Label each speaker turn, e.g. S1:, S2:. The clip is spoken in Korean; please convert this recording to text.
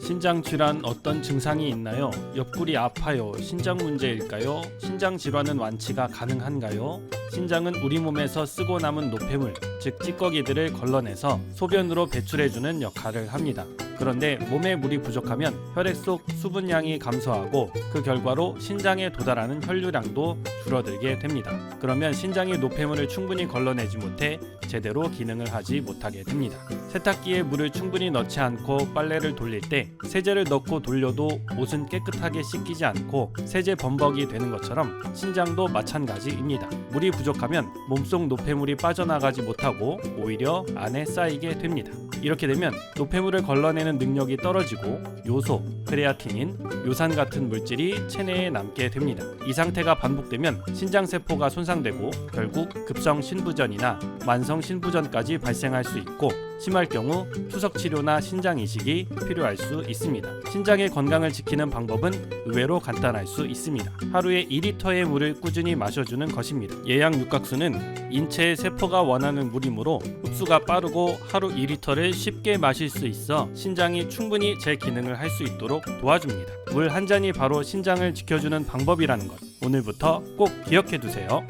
S1: 신장 질환 어떤 증상이 있나요? 옆구리 아파요. 신장 문제일까요? 신장 질환은 완치가 가능한가요? 신장은 우리 몸에서 쓰고 남은 노폐물, 즉 찌꺼기들을 걸러내서 소변으로 배출해주는 역할을 합니다. 그런데 몸에 물이 부족하면 혈액 속 수분량이 감소하고 그 결과로 신장에 도달하는 혈류량도 줄어들게 됩니다. 그러면 신장이 노폐물을 충분히 걸러내지 못해 제대로 기능을 하지 못하게 됩니다. 세탁기에 물을 충분히 넣지 않고 빨래를 돌릴 때 세제를 넣고 돌려도 옷은 깨끗하게 씻기지 않고 세제 범벅이 되는 것처럼 신장도 마찬가지입니다. 물이 부족하면 몸속 노폐물이 빠져나가지 못하고 오히려 안에 쌓이게 됩니다. 이렇게 되면 노폐물을 걸러내는 능력이 떨어지고 요소, 크레아티닌, 요산 같은 물질이 체내에 남게 됩니다. 이 상태가 반복되면 신장 세포가 손상되고 결국 급성 신부전이나 만성 신부전까지 발생할 수 있고 심할 경우 투석 치료나 신장 이식이 필요할 수 있습니다. 신장의 건강을 지키는 방법은 의외로 간단할 수 있습니다. 하루에 2리터의 물을 꾸준히 마셔주는 것입니다. 예양 육각수는 인체의 세포가 원하는 물이므로 흡수가 빠르고 하루 2리터를 쉽게 마실 수 있어 신장이 충분히 제 기능을 할 수 있도록 도와줍니다. 물 한 잔이 바로 신장을 지켜주는 방법이라는 것 오늘부터 꼭 기억해 두세요.